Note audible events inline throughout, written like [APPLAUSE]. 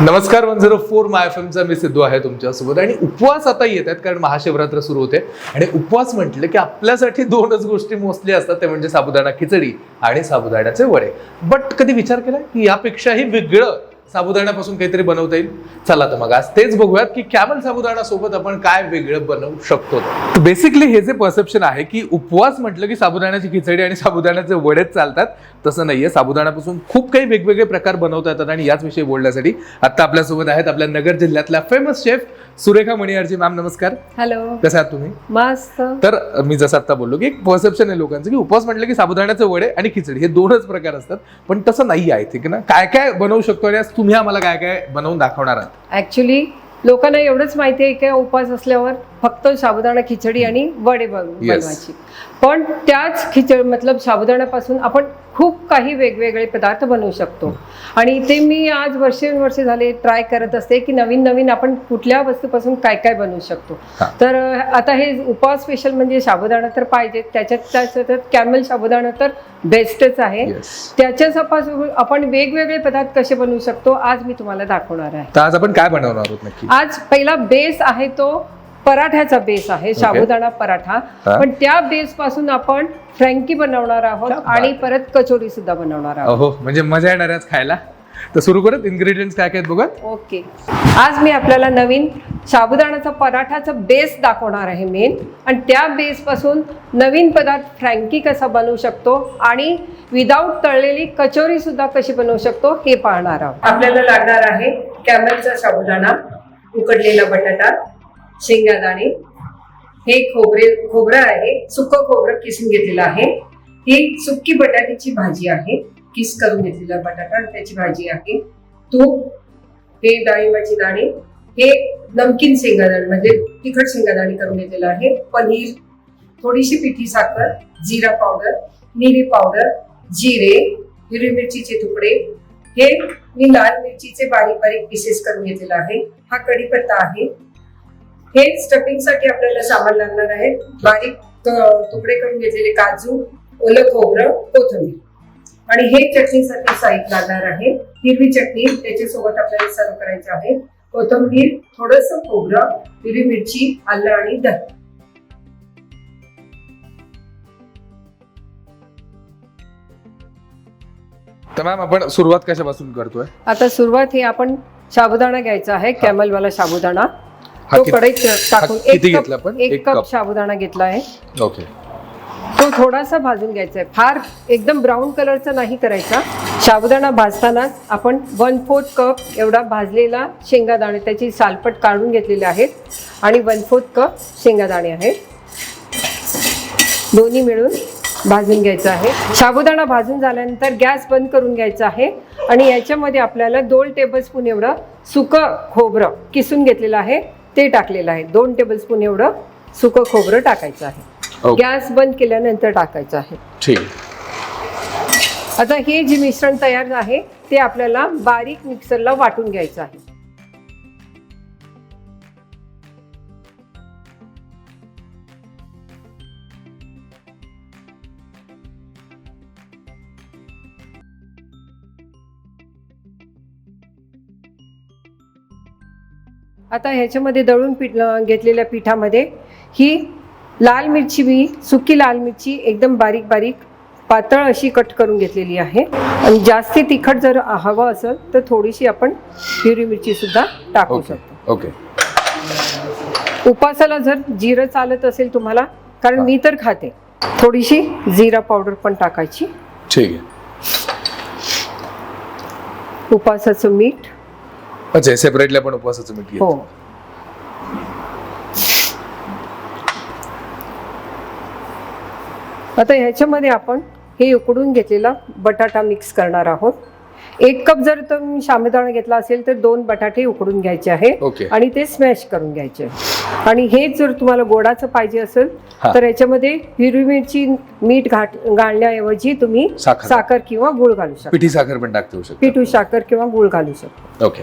नमस्कार one zero four my F एमचा मी सिद्धू आहे तुमच्यासोबत. आणि उपवास आता येत आहेत कारण महाशिवरात्र सुरू होते. आणि उपवास म्हटलं की आपल्यासाठी दोनच गोष्टी मोस्टली असतात ते म्हणजे साबुदाणा खिचडी आणि साबुदाण्याचे वडे. बट कधी विचार केला की यापेक्षाही वेगळं साबुदाण्यापासून काहीतरी बनवता येईल. चला तर मग आज तेच बघूयात की कॅमल साबुदाणा सोबत आपण काय वेगळं बनवू शकतो. बेसिकली हे जे परसेप्शन आहे की उपवास म्हटलं की साबुदाण्याची खिचडी आणि साबुदाण्याचे वडेच चालतात तसं नाहीये. साबुदाण्यापासून खूप काही वेगवेगळे प्रकार बनवता येतात आणि याच विषयी बोलण्यासाठी आता आपल्यासोबत आहेत आपल्या नगर जिल्ह्यातल्या famous chef Surekha Maniyarji. Ma'am नमस्कार. हॅलो कसे आहात तुम्ही? मस्त. तर मी जसं आता बोललो की एक परसेप्शन आहे लोकांचं की उपवास म्हटलं की साबुदाण्याचे वडे आणि खिचडी हे दोनच प्रकार असतात. पण तसं नाही आहे ठीक आहे ना? काय काय बनवू शकतो आणि तुम्ही आम्हाला काय काय बनवून दाखवणार आहात? ऍक्च्युली लोकांना एवढंच माहिती आहे की उपवास असल्यावर फक्त साबुदाणा खिचडी आणि वडे. बनवायची. पण त्याच खिचडी मतलब साबुदाण्यापासून आपण खूप काही वेगवेगळे पदार्थ बनवू शकतो. आणि ते मी आज वर्षानुवर्षे झाले ट्राय करत असते की नवीन नवीन आपण कुठल्या वस्तूपासून काय काय बनवू शकतो. तर आता हे उपवास स्पेशल म्हणजे साबुदाणा तर पाहिजे त्याच्यात त्याच्यात कॅमल साबुदाणा तर बेस्टच आहे. त्याच्यापासून आपण वेगवेगळे पदार्थ कसे बनवू शकतो? आज मी तुम्हाला दाखवणार आहे. आज आपण काय बनवणार आहोत आज पहिला बेस आहे तो पराठ्याचा बेस आहे साबुदाणा पराठा. पण त्या बेस पासून आपण फ्रँकी बनवणार आहोत आणि परत कचोरी सुद्धा बनवणार आहोत. हो म्हणजे मजा येणार आज खायला. तर सुरू करत इन्ग्रेडियंट्स काय काय आहेत बघत ओके आज मी आपल्याला नवीन साबुदाण्याचा पराठाचा बेस दाखवणार आहे मेन आणि त्या बेस पासून नवीन पदार्थ फ्रँकी कसा बनवू शकतो आणि विदाऊट तळलेली कचोरी सुद्धा कशी बनवू शकतो हे पाहणार आहोत. आपल्याला लागणार आहे कॅमलचा साबुदाणा उकडलेला बटाटा शेंगादाणे. हे खोबरे खोबरं आहे. सुकं खोबरं किसून घेतलेलं आहे. ही सुकी बटाट्याची भाजी आहे. किस करून घेतलेला बटाटा आणि त्याची भाजी आहे. तूप हे डाळिंबाची दाणे. हे नमकीन शेंगादाणे म्हणजे तिखट शेंगादाणे करून घेतलेलं आहे. पनीर थोडीशी पिठी साखर जिरा पावडर मिरी पावडर जिरे हिरवी मिरचीचे तुकडे. हे मी लाल मिरचीचे बारीक बारीक पीसेस करून घेतलेला आहे. हा कढीपत्ता आहे. हे स्टफिंगसाठी आपल्याला सामान लागणार आहे. बारीक त- तुकडे करून घेतलेले काजू ओलं खोबरं कोथिंबीर. आणि हे चटणीसाठी साहित्य लागणार आहे. हिरवी चटणी त्याच्यासोबत आपल्याला सर्व करायचं आहे. कोथिंबीर थोडस खोबरं हिरवी मिरची आलं आणि दही. तर मॅम आपण सुरुवात कशापासून करतोय? आता सुरुवात ही आपण साबुदाणा घ्यायचा आहे. कॅमलवाला साबुदाणा. तो कढईत टाकून हा किती एक घेतला आपण? कप एक एक कप. कप. साबुदाणा घेतला आहे. ओके. तो थोडासा भाजून घ्यायचा आहे. फार एकदम ब्राऊन कलरचा नाही करायचा. साबुदाणा भाजतानाच आपण वन फोर्थ कप एवढा भाजलेला शेंगादाणे त्याची सालपट काढून घेतलेले आहेत. आणि वन फोर्थ कप शेंगादाणे आहेत. दोन्ही मिळून भाजून घ्यायचं आहे. साबुदाणा भाजून झाल्यानंतर गॅस बंद करून घ्यायचा आहे. आणि याच्यामध्ये आपल्याला दोन टेबलस्पून एवढं सुकं खोबरं किसून घेतलेलं आहे. ते टाकलेलं आहे. दोन टेबलस्पून एवढं सुकं खोबरं टाकायचं आहे. गॅस बंद केल्यानंतर टाकायचं आहे. ठीक. आता हे जे मिश्रण तयार आहे ते आपल्याला बारीक मिक्सरला वाटून घ्यायचं आहे. आता ह्याच्यामध्ये दळून पीठ घेतलेल्या पिठामध्ये ही लाल मिरची मी सुकी लाल मिरची एकदम बारीक बारीक पातळ अशी कट करून घेतलेली आहे. आणि जास्ती तिखट जर हवं असेल तर थोडीशी आपण हिरवी मिरची सुद्धा टाकू शकतो. ओके. उपासाला जर जिरं चालत असेल तुम्हाला कारण मी तर खाते थोडीशी जिरा पावडर पण टाकायची. ठीक आहे. उपासाचं मीठ अच्छा सेपरेटली आपण उपवासाचं मीठ घेतो हो आता ह्याच्यामध्ये आपण हे उकडून घेतलेला बटाटा मिक्स करणार आहोत एक कप जर तुम्ही साबुदाणा घेतला असेल तर दोन बटाटे उकडून घ्यायचे आहे. आणि ते स्मॅश करून घ्यायचे आहे. आणि हे जर तुम्हाला गोडाचं पाहिजे असेल हा. तर याच्यामध्ये हिरवी मिरची मीठ घाट घालण्याऐवजी तुम्ही साखर. साखर किंवा गुळ घालू शकता पिठी साखर पण टाकता शकतो पिठू साखर किंवा गुळ घालू शकता ओके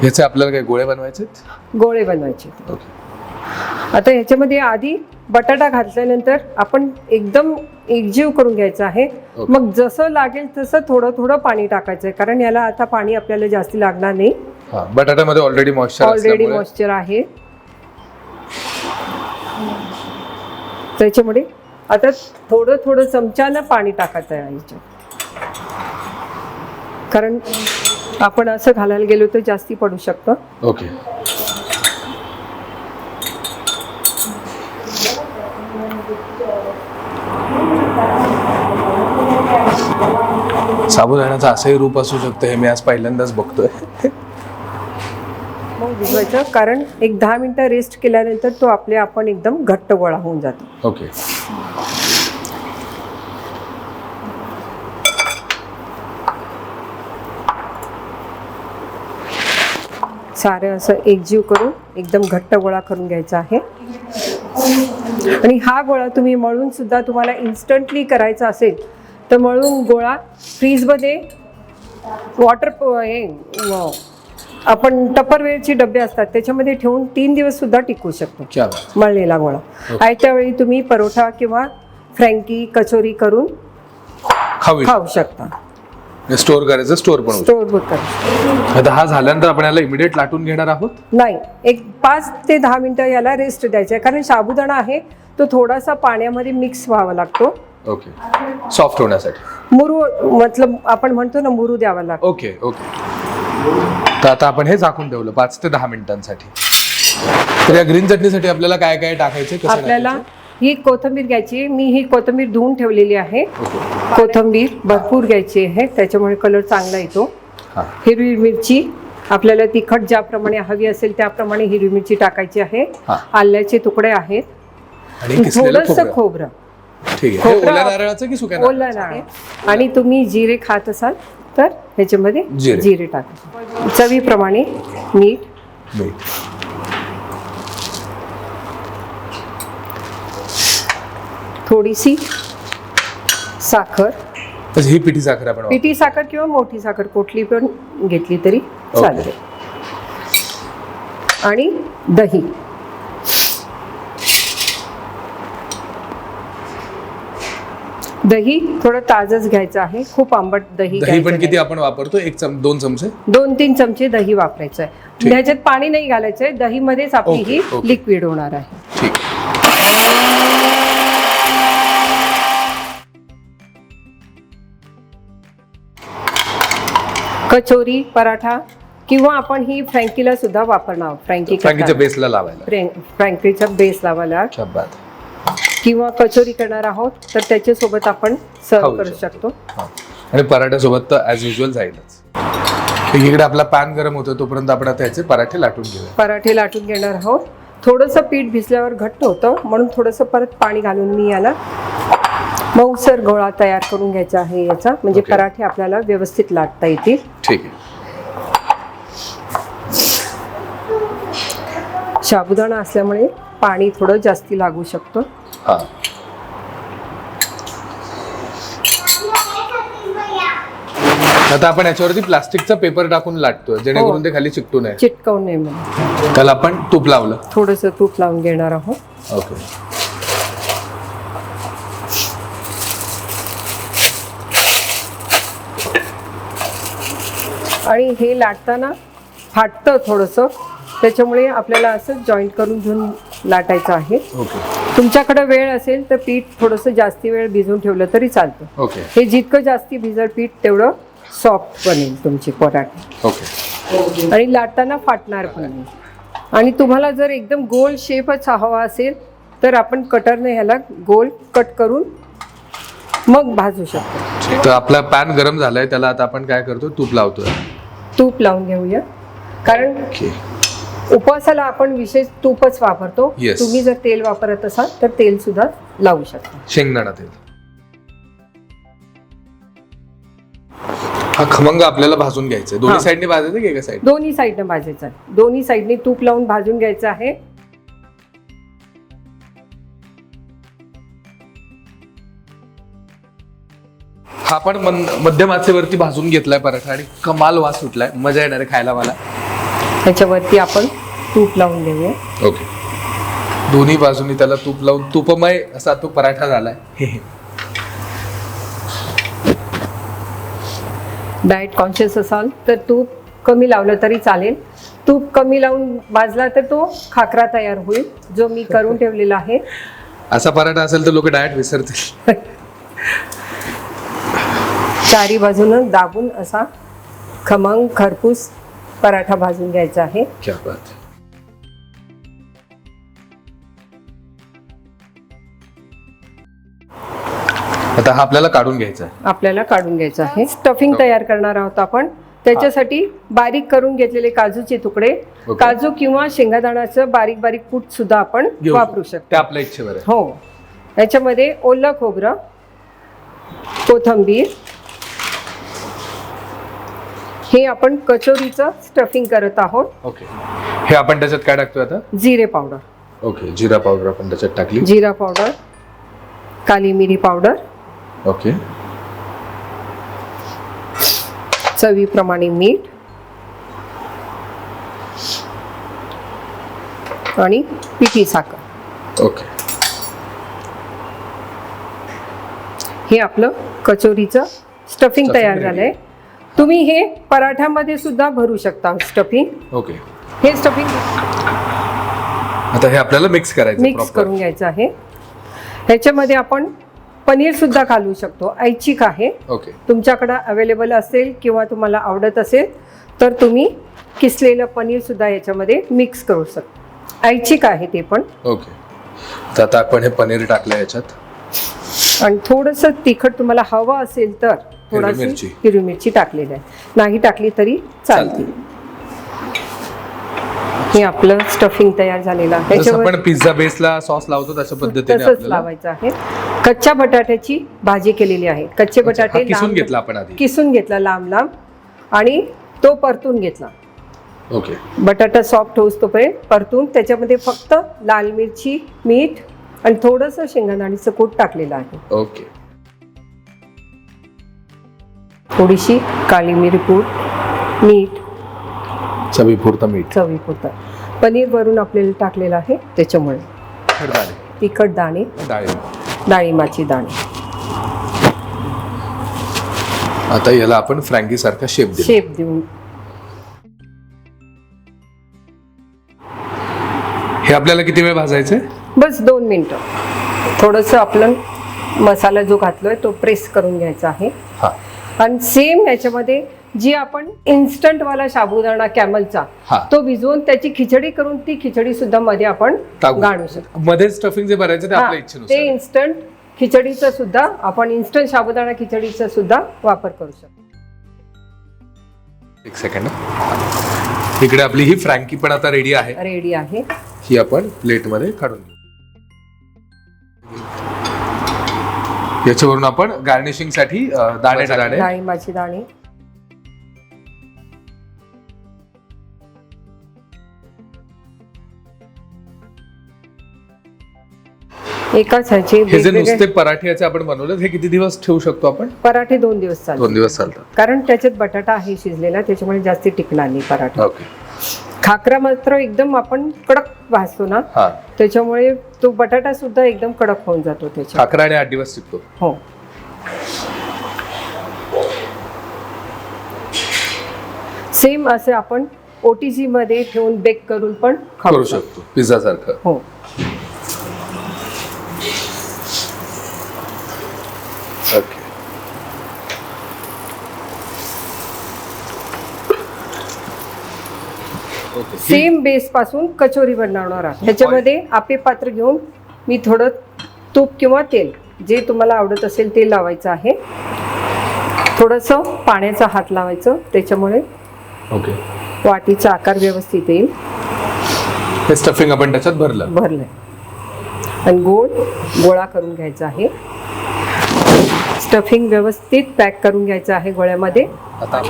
ह्याचे आपल्याला काय गोळे बनवायचे गोळे बनवायचे आता ह्याच्यामध्ये आधी बटाटा घातल्यानंतर आपण एकदम एकजीव करून घ्यायचं आहे. मग जसं लागेल तसं थोडं थोडं पाणी टाकायचं आहे. कारण याला आता पाणी आपल्याला जास्ती लागणार नाही. हा बटाट्यामध्ये ऑलरेडी मॉइश्चर ऑलरेडी मॉइश्चर आहे. त्याच्यामुळे आता थोडं थोडं चमच्यानं पाणी टाकायचं आहे याच्यात. कारण आपण असं घालायला गेलो तर जास्ती पडू शकतं. ओके. साबुदाण्याचं असंही रूप असू शकतं हे मी आज पहिल्यांदाच बघतोय. मग भिजवायचं कारण एक दहा मिनटं रेस्ट केल्यानंतर तो आपले आपण एकदम घट्ट गोळा होऊन जातो. ओके. सारं असं एकजीव करून एकदम घट्ट गोळा करून घ्यायचा आहे. आणि हा गोळा तुम्ही मळून सुद्धा तुम्हाला इन्स्टंटली करायचा असेल तर मळून गोळा फ्रीजमध्ये वॉटर हे आपण टपरवेअरचे डबे असतात त्याच्यामध्ये ठेवून तीन दिवस सुद्धा टिकू शकतो. मळलेला गोळा. आयत्या वेळी तुम्ही परोठा किंवा फ्रँकी कचोरी करून खाऊ शकता. स्टोअर करायचं स्टोअर पण होतं. करा आता हा झाल्यानंतर आपण याला इमिडिएट लाटून घेणार आहोत? नाही एक पाच ते दहा मिनिटं याला रेस्ट द्यायचं आहे कारण साबुदाणा आहे तो थोडासा पाण्यामध्ये मिक्स व्हावा लागतो. ओके सॉफ्ट होण्यासाठी. मुरू मतलब आपण म्हणतो ना मुरू द्यावा लागतो. ओके ओके तर आता आपण हे झाकून ठेवलं पाच ते दहा मिनिटांसाठी. तर या ग्रीन चटणीसाठी आपल्याला काय काय टाकायचे कसं आपल्याला ही कोथिंबीर घ्यायची. मी ही कोथिंबीर धुवून ठेवलेली आहे? कोथिंबीर भरपूर घ्यायची आहे. त्याच्यामुळे कलर चांगला येतो. हा. हिरवी मिरची आपल्याला तिखट ज्याप्रमाणे हवी असेल त्याप्रमाणे हिरवी मिरची टाकायची आहे. हा. आल्याचे तुकडे आहेत. आणि किसलेलं थोडस खोबरं. हे ओला नारळ. आणि तुम्ही जिरे खात असाल तर ह्याच्यामध्ये जिरे. जिरे टाका. चवीप्रमाणे मीठ. थोडीशी साखर. ही पिठी साखर आपण. पिठी साखर किंवा मोठी साखर कुठली पण घेतली तरी चालते आणि दही. दही थोडं ताजच घ्यायचं आहे. खूप आंबट दही दही घ्यायचं पण नाही. किती आपण वापरतो? एक चम दोन चमचे? दोन तीन चमचे दही वापरायचं आहे. ठीक. ह्याच्यात पाणी नाही घालायचं आहे. दहीमध्येच आपली ओके, ही ओके. लिक्विड होणार आहे. ठीक. कचोरी पराठा किंवा आपण ही फ्रँकीला सुद्धा वापरणार फ्रँकी फ्रँकीच्या. बेसला लावायला. फ्रँक- फ्रँकीचा बेस लावायला. किंवा कचोरी करणार आहोत तर त्याच्यासोबत आपण सर्व करू शकतो. आणि पराठ्यासोबत तर ॲज युजल जाईलच. इकडे आपला पॅन गरम होतो तोपर्यंत आपण आता याचे पराठे लाटून घेऊया. पराठे लाटून घेणार आहोत. थोडंसं पीठ भिजल्यावर घट्ट होतं म्हणून थोडंसं परत पाणी घालून मी याला मऊसर गोळा तयार करून घ्यायचा आहे याचा. म्हणजे ओके. पराठे आपल्याला व्यवस्थित लाटता येतील. ठीक आहे. साबुदाणा असल्यामुळे पाणी थोडं जास्ती लागू शकतं. हा. आता आपण याच्यावरती प्लास्टिकचा पेपर टाकून लाटतोय जेणेकरून ते खाली चिकटू नये. चिटकवून नये त्याला आपण तूप लावलं. थोडंसं तूप लावून घेणार आहोत. ओके. आणि हे लाटताना फाटतं थोडंसं. त्याच्यामुळे आपल्याला असं जॉईंट करून घेऊन लाटायचं आहे. ओके. तुमच्याकडे वेळ असेल तर पीठ थोडंसं जास्ती वेळ भिजवून ठेवलं तरी चालतं. ओके. हे जितकं जास्ती भिजल पीठ तेवढं सॉफ्ट बनेल तुमची पराठे. ओके. आणि लाटताना फाटणार पण नाही. आणि तुम्हाला जर एकदम गोल शेपच हवा असेल तर आपण कटरने ह्याला गोल कट करून मग भाजू शकतो. तर आपला पॅन गरम झालाय त्याला आता आपण काय करतो? तूप लावतोय. तूप लावून घेऊया. कारण उपवासाला आपण विशेष तूपच वापरतो. Yes. तुम्ही जर तेल वापरत असाल तर तेल सुद्धा लावू शकता. शेंगदाणा तेल. हा खमंग आपल्याला भाजून घ्यायचा दोन्ही हा. साईडने भाजायचं की एका साईड दोन्ही साईडनं भाजायचं आहे. दोन्ही साईडने तूप लावून भाजून घ्यायचं आहे. हा पण मध्यम आचेवरती भाजून घेतलाय पराठा आणि कमाल वास सुटलाय. मजा येणार आहे खायला मला. त्याच्यावरती आपण तूप लावून घेऊया ओके. दोन्ही बाजूनी त्याला तूप लावून तुपमय असा तो पराठा झालाय. डाएट कॉन्शियस असाल तर तूप कमी लावलं तरी चालेल. तूप कमी लावून भाजला तर तो खाकरा तयार होईल जो मी करून ठेवलेला आहे. असा पराठा असेल तर लोक डायट विसरतील. [LAUGHS] चारी बाजूनं दाबून असा खमंग खरपूस पराठा भाजून घ्यायचा आहे. क्या बात. आता हा आपल्याला काढून घ्यायचा आहे. आपल्याला काढून घ्यायचं आहे. स्टफिंग तयार करणार आहोत आपण. त्याच्यासाठी बारीक करून घेतलेले काजूचे तुकडे ओके. काजू किंवा शेंगादाण्याचं बारीक बारीक कूट सुद्धा आपण घेऊ वापरू शकतो. शकतो. ते आपल्या इच्छेवर आहे. हो. याच्यामध्ये ओलं खोबरं कोथंबीर हे आपण कचोरीचं स्टफिंग करत आहोत. ओके हे आपण त्याच्यात काय टाकतोय आता? जिरे पावडर ओके जिरा पावडर आपण त्याच्यात टाकली. जिरा पावडर काली मिरी पावडर ओके चवीप्रमाणे मीठ आणि पिठी साखर. ओके हे आपलं कचोरीचं स्टफिंग तयार. झालंय. तुम्ही हे पराठ्यामध्ये सुद्धा भरू शकता स्टफिंग ओके हे स्टफिंग आता हे आपल्याला मिक्स करायचं मिक्स. करून घ्यायचं आहे. ह्याच्यामध्ये आपण पनीर सुद्धा घालू शकतो. ऐच्छिक आहे. ओके तुमच्याकडं अवेलेबल असेल किंवा तुम्हाला आवडत असेल तर तुम्ही किसलेलं पनीर सुद्धा याच्यामध्ये मिक्स करू शकता. ऐच्छिक आहे ते पण. ओके तर आता आपण हे पनीर टाकलं याच्यात आणि थोडंसं तिखट तुम्हाला हवं असेल तर थोडीशी मिरची. हिरवी मिरची टाकलेली आहे. नाही टाकली तरी चालते. हे आपलं स्टफिंग तयार झालेलं आहे. जसं त्याच्यावर आपण पिझ्झा बेसला सॉस लावतो तशा पद्धतीने तसंच आपल्याला. लावायचं आहे. कच्च्या बटाट्याची भाजी केलेली आहे. कच्चे अच्छा, हा बटाटे किसून लांब- घेतला आपण आधी. किसून घेतला लांब लांब आणि तो परतून घेतला. ओके. बटाटा सॉफ्ट होऊस तोपर्यंत परतून त्याच्यामध्ये फक्त लाल मिरची मीठ आणि थोडंसं शेंगदाण्याचं कूट टाकलेलं आहे. ओके. थोडीशी काळी मिरी पूड मीठ चवीपुरतं मीठ. चवीपुरतं पनीर वरून आपल्याला टाकलेलं आहे त्याच्यामुळे. तिखट दाणे. डाळी डाळिंबाची दाणे. आता याला आपण फ्रँकी सारखा शेप देऊ. शेप देऊन हे आपल्याला किती वेळ भाजायचंय? बस दोन मिनटं. थोडंसं आपलं मसाला जो घातलोय तो प्रेस करून घ्यायचा आहे. हा. आणि सेम याच्यामध्ये जी आपण इन्स्टंट वाला साबुदाणा कॅमलचा. तो भिजवून त्याची खिचडी करून ती खिचडी सुद्धा मध्ये आपण घालू शकतो. मध्ये स्टफिंग जे भरायचं ते इन्स्टंट खिचडीचं सुद्धा आपण इन्स्टंट साबुदाणा खिचडीचा सुद्धा वापर करू शकतो. एक सेकंड इकडे आपली ही फ्रँकी पण आता रेडी आहे. रेडी आहे. ही आपण प्लेटमध्ये काढून घेऊ. याच्यावरून आपण गार्निशिंगसाठी अं, दाणे दाणे डाळिंबाची दाणे. एकाच ह्याचे हे जे वेगवेगळे नुसते पराठे याचे आपण बनवले हे किती दिवस ठेवू शकतो आपण? पराठे दोन दिवस चालतात. दोन दिवस चालतात. कारण त्याच्यात बटाटा आहे शिजलेला त्याच्यामुळे जास्ती टिकणार नाही पराठा. ओके. खाकरा मात्र एकदम आपण कडक भाजतो ना. हा. त्याच्यामुळे तो बटाटा सुद्धा एकदम कडक होऊन जातो त्याच्या खाकरा आणि आठ दिवस टिकतो. हो. सेम असे आपण ओटीजी मध्ये ठेवून बेक करून पण खाऊ करू शकतो. पिझ्झा सारखं हो. सेम बेस पासून कचोरी बनवणार आहोत. ह्याच्यामध्ये आपे पात्र घेऊन मी थोडं तूप किंवा तेल जे तुम्हाला आवडत असेल ते लावायचं आहे. थोडंसं पाण्याचा हात लावायचं त्याच्यामुळे ओके वाटीचा आकार व्यवस्थित येईल. हे स्टफिंग आपण त्याच्यात भरलं. भरलंय. आणि गोल गोळा करून घ्यायचा आहे. स्टफिंग व्यवस्थित पॅक करून घ्यायचं आहे गोळ्यामध्ये. आता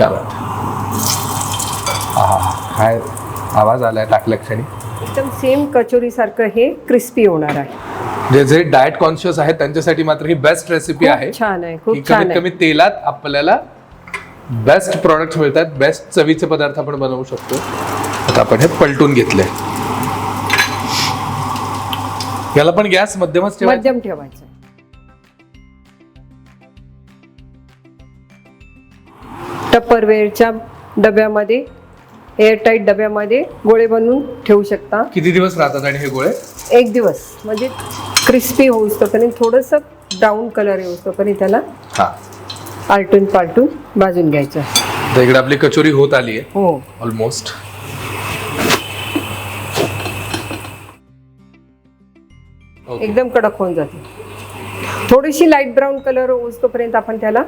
काय आवाज आलाय टाकल्या क्षणी. एकदम सेम कचोरीसारखं हे क्रिस्पी होणार आहे. जे जे डाएट कॉन्शियस आहेत त्यांच्यासाठी मात्र ही बेस्ट रेसिपी खूप आहे. छान आहे की खूप छान कमीत आहे. कमी तेलात आपल्याला बेस्ट प्रॉडक्ट मिळतात. बेस्ट चवीचे पदार्थ आपण बनवू शकतो. आता आपण हे पलटून घेतलंय. याला पण गॅस मध्यमच ठेवायचा? मध्यम ठेवायचं. टप्परवेअरच्या डब्यामध्ये एअरटाईट डब्यामध्ये गोळे बनवून ठेवू शकता. किती दिवस राहतात आणि हे गोळे? एक दिवस. म्हणजे क्रिस्पी होऊस तोपर्यंत थोडंसं ब्राऊन कलर येऊस तोपर्यंत त्याला हा. आलटून पालटून भाजून घ्यायचं. तर इकडे आपली कचोरी होत आली आहे. हो. ऑलमोस्ट एकदम कडक होऊन जाते. थोडीशी लाइट ब्राऊन कलर होऊस तोपर्यंत आपण त्याला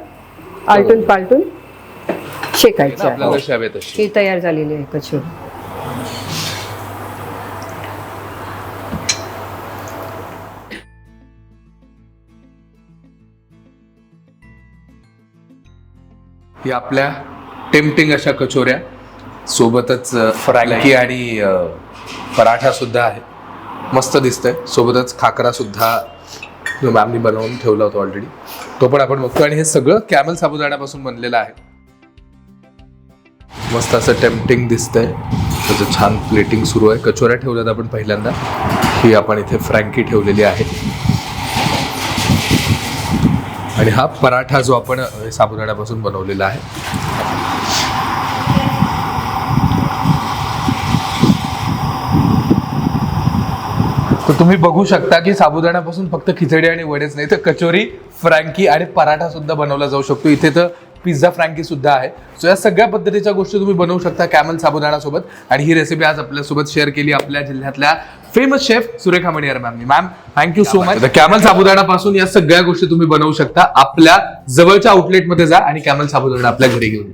आलटून पालटून शेकायचं आपल्याला हवी तशी? ही तयार झालेली आहे कचोरी. ही आपल्या टेम्पटिंग अशा कचोऱ्या. सोबतच फ्रँकी आणि अ, पराठा सुद्धा आहे. मस्त दिसतंय. सोबतच खाकरा सुद्धा जो मॅमनी बनवून ठेवला होता ऑलरेडी तो पण आपण बघतो आणि हे सगळं कॅमल साबुदाण्यापासून बनलेलं आहे. मस्त असं टेम्पटिंग दिसतंय. त्याचं छान प्लेटिंग सुरू आहे. कचोऱ्या ठेवल्यात आपण पहिल्यांदा. ही आपण इथे फ्रँकी ठेवलेली आहे. आणि हा पराठा जो आपण साबुदाण्यापासून बनवलेला आहे. तर तुम्ही बघू शकता की साबुदाण्यापासून फक्त खिचडी आणि वडेच नाही तर कचोरी फ्रँकी आणि पराठा सुद्धा बनवला जाऊ शकतो. इथे तर पिझ्झा फ्रँकी सुद्धा आहे. सो या सगळ्या पद्धतीच्या गोष्टी तुम्ही बनवू शकता कॅमल साबुदाण्यासोबत आणि ही रेसिपी आज आपल्यासोबत शेअर केली आपल्या जिल्ह्यातल्या famous chef Surekha Maniyar मॅमनी ma'am thank you so much camel साबुदाण्यापासून या सगळ्या गोष्टी तुम्ही बनवू शकता. आपल्या जवळच्या आउटलेटमध्ये जा आणि कॅमल साबुदाणा आपल्या घरी घेऊन.